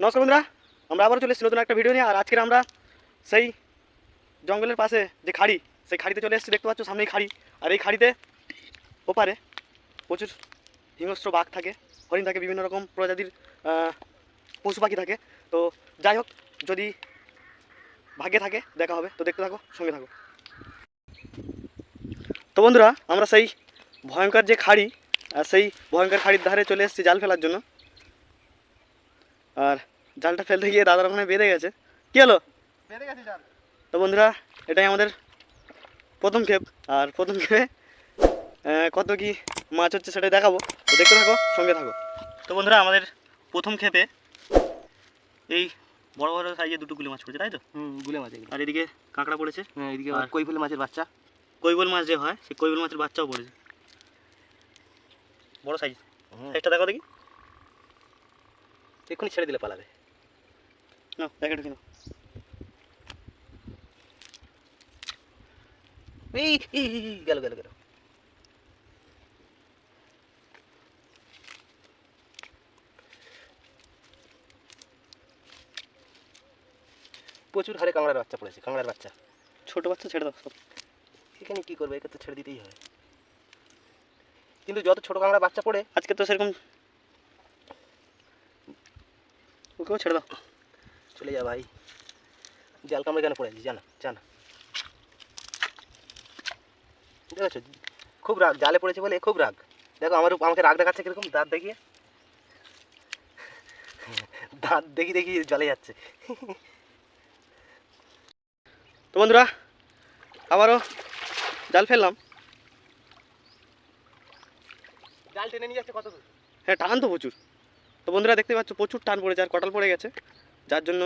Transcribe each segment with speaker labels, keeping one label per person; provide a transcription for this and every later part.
Speaker 1: নমস্কার বন্ধুরা, আমরা আবারও চলে এসেছি নতুন একটা ভিডিও নিয়ে। আর আজকের আমরা সেই জঙ্গলের পাশে যে খাড়ি, সেই খাড়িতে চলে এসেছি। দেখতে পাচ্ছ সামনেই খাড়ি। আর এই খাড়িতে ওপারে প্রচুর হিংস্র বাঘ থাকে, হরিণ থাকে, বিভিন্ন রকম প্রজাতির পশু পাখি থাকে। তো যাই হোক, যদি ভাগ্যে থাকে, দেখা হবে। তো দেখতে থাকো, সঙ্গে থাকো। তো বন্ধুরা, আমরা সেই ভয়ঙ্কর যে খাড়ি সেই ভয়ঙ্কর খাড়ির ধারে চলে এসেছি জাল ফেলার জন্য। আর জালটা ফেলতে গিয়ে দাদার ওখানে বেঁধে গেছে। কী হলো?
Speaker 2: বেঁধে গেছে জাল।
Speaker 1: তো বন্ধুরা এটাই আমাদের প্রথম ক্ষেপ আর প্রথম ক্ষেপে আহ, কত কি মাছ হচ্ছে সেটাই দেখাবো। তো দেখতে থাকো সঙ্গে থাকো। তো বন্ধুরা আমাদের প্রথম ক্ষেপে এই বড় বড় সাইজে দুটো গুলি মাছ পড়েছে তাই তো?
Speaker 2: হুম গুলে মাছ
Speaker 1: আর এদিকে কাঁকড়া পড়েছে।
Speaker 2: হ্যাঁ এদিকে
Speaker 1: আর-
Speaker 2: কৈফুল মাছের বাচ্চা।
Speaker 1: কৈবল মাছ যে হয় সেই কৈবল মাছের বাচ্চাও পড়েছে। বড় সাইজ। সাইজটা দেখো দেখি।
Speaker 2: এক্ষুনি ছেড়ে দিলে পালাবে।
Speaker 1: না প্যাকেট কিনো।
Speaker 2: এই এই, এই, এই, গেল গেল গেল। প্রচুর হারে কাঁকড়ার বাচ্চা পড়েছে কাঁকড়ার বাচ্চা।
Speaker 1: ছোটো বাচ্চা ছেড়ে দাও সব।
Speaker 2: এখানে কি করবে? একে তো ছেড়ে দিতেই হয়। কিন্তু যত ছোট কাঁকড়া বাচ্চা পড়ে
Speaker 1: আজকে তো সেরকম ওকেও ছেড়ে দাও।
Speaker 2: চলে যা ভাই। জাল কামড়ে কেন পড়ে আছিস জানা জানা দেখেছ? খুব রাগ জালে পড়েছে বলে খুব রাগ। দেখো আমার আমাকে রাগ দেখাচ্ছে কীরকম? দাঁত দেখিয়ে। দাঁত দেখি দেখি জলে যাচ্ছে।
Speaker 1: তো বন্ধুরা আবারও জাল ফেললাম।
Speaker 2: জাল টেনে নিয়ে যাচ্ছে কত দূর?
Speaker 1: হ্যাঁ টান তো প্রচুর। তো বন্ধুরা দেখতে পাচ্ছ প্রচুর টান পড়েছে আর কটাল পড়ে গেছে যার জন্য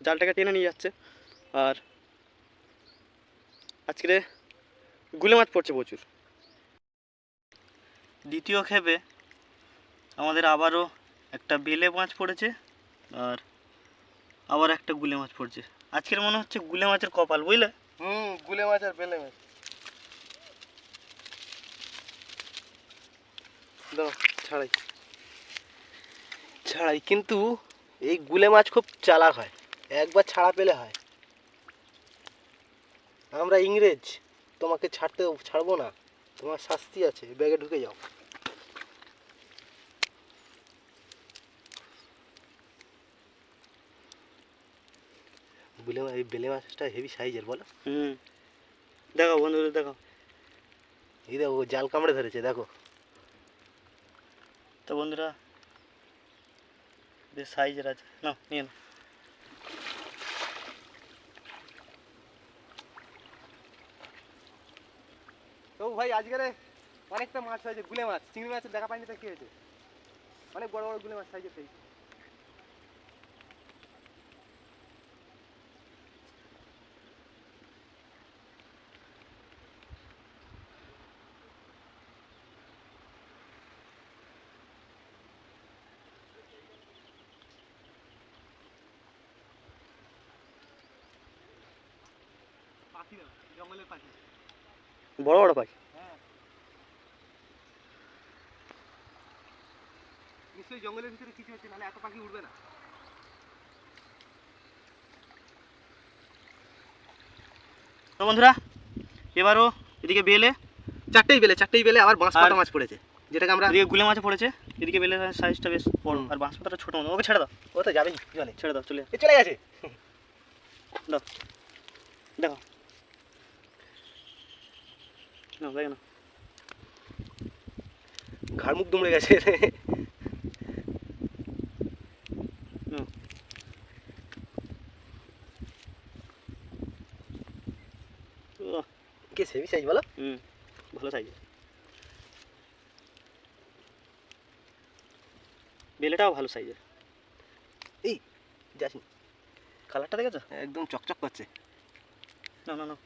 Speaker 1: জালটাকে টেনে নিয়ে যাচ্ছে। আর আজকে গুলে মাছ পড়ছে প্রচুর। দ্বিতীয় ক্ষেপে আমাদের আবারও একটা বেলে মাছ পড়েছে আর আবার একটা গুলে মাছ পড়ছে। আজকের মনে হচ্ছে গুলে মাছের কপাল বুঝলে?
Speaker 2: হুম গুলে মাছ আর বেলে মাছ। দাও ছাড়াই। ছাড়াই কিন্তু এই গুলে মাছ খুব চালাক হয়। একবার ছাড়া পেলে হয়। আমরা ইংরেজ তোমাকে ছাড়তে ছাড়বো না। তোমার শাস্তি আছে ব্যাগে ঢুকে যাও। গুলে মাছ এই বেলে মাছটা হেভি সাইজের বলো।
Speaker 1: হুম। দেখো বন্ধুদের দেখো
Speaker 2: এই দেখো জাল কামড়ে ধরেছে দেখো।
Speaker 1: তো বন্ধুরা বেশ সাইজের আছে না নিয়ে না
Speaker 2: তো ভাই আজকে অনেকটা মাছ হয়েছে গুলে মাছ চিংড়ি মাছের দেখা পাইনি তো কি হয়েছে অনেক বড় বড় গুলে মাছ সাইজের সেই পাখি জঙ্গলের পাখি
Speaker 1: বড় বড় পাখি?
Speaker 2: হ্যাঁ নিশ্চয়ই জঙ্গলের ভিতরে কিছু হচ্ছে নাহলে এত পাখি উঠবে না।
Speaker 1: তো বন্ধুরা এবারও এদিকে বেলে
Speaker 2: চারটেই বেলে চারটেই বেলে আবার বাঁশ
Speaker 1: আর-
Speaker 2: পাতা মাছ পড়েছে যেটাকে আমরা
Speaker 1: এদিকে গুলে মাছ পড়েছে এদিকে বেলে সাইজটা বেশ বড় আর বাঁশ পাতাটা ছোটো মতো। ওকে ছেড়ে দাও।
Speaker 2: ও তো যাবেই জলে
Speaker 1: ছেড়ে দাও চলে
Speaker 2: চলে গেছে।
Speaker 1: দাও। দেখো। না না।
Speaker 2: ঘাড় মুখ দুমড়ে গেছে।
Speaker 1: নাও। উহ,
Speaker 2: কে সেবি সাইজ বলো?
Speaker 1: হুম ভালো সাইজ বেলেটাও ভালো সাইজের
Speaker 2: এই যাসনি।
Speaker 1: কালারটা দেখেছ?
Speaker 2: একদম চকচক করছে।
Speaker 1: না না না।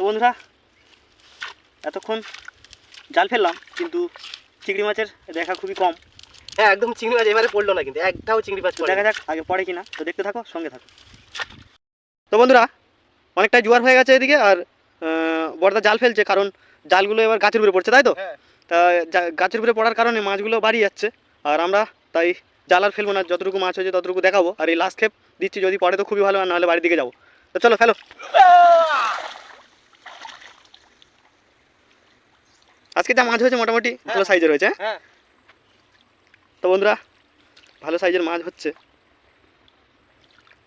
Speaker 1: তো বন্ধুরা এতক্ষণ জাল ফেললাম কিন্তু চিংড়ি মাছের দেখা খুবই কম।
Speaker 2: হ্যাঁ একদম চিংড়ি মাছ এবারে পড়ল না কিন্তু একটাও চিংড়ি মাছ
Speaker 1: দেখা যাক আগে পড়ে কিনা তো দেখতে থাকো সঙ্গে থাকো। তো বন্ধুরা অনেকটা জোয়ার হয়ে গেছে এদিকে আর বড়দা জাল ফেলছে কারণ জালগুলো এবার গাছের উপরে পড়ছে তাই তো?
Speaker 2: হ্যাঁ।
Speaker 1: তা গাছের উপরে পড়ার কারণে মাছগুলো বাড়িয়ে যাচ্ছে আর আমরা তাই জাল আর ফেলব না যতটুকু মাছ হয়েছে ততটুকু দেখাবো আর এই লাস্ট খেপ দিচ্ছি যদি পড়ে তো খুবই ভালো আর নাহলে বাড়ির দিকে যাব। তো চলো ফেলো। আজকে যা মাছ হয়েছে মোটামুটি ভালো সাইজের হয়েছে হ্যাঁ?
Speaker 2: হ্যাঁ।
Speaker 1: তো বন্ধুরা ভালো সাইজের মাছ হচ্ছে।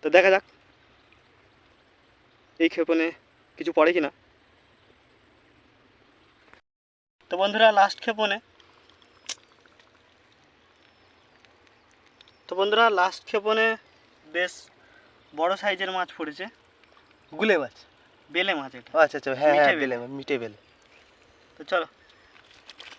Speaker 1: তো দেখা যাক এই ক্ষেপণে কিছু পড়ে কি না তো বন্ধুরা লাস্ট ক্ষেপণে। তো বন্ধুরা লাস্ট ক্ষেপণে বেশ বড় সাইজের মাছ পড়েছে।
Speaker 2: গুলে মাছ?
Speaker 1: বেলে মাছ এটা।
Speaker 2: আচ্ছা আচ্ছা হ্যাঁ হ্যাঁ। বেলে। মিটে বেলে।
Speaker 1: তো চলো।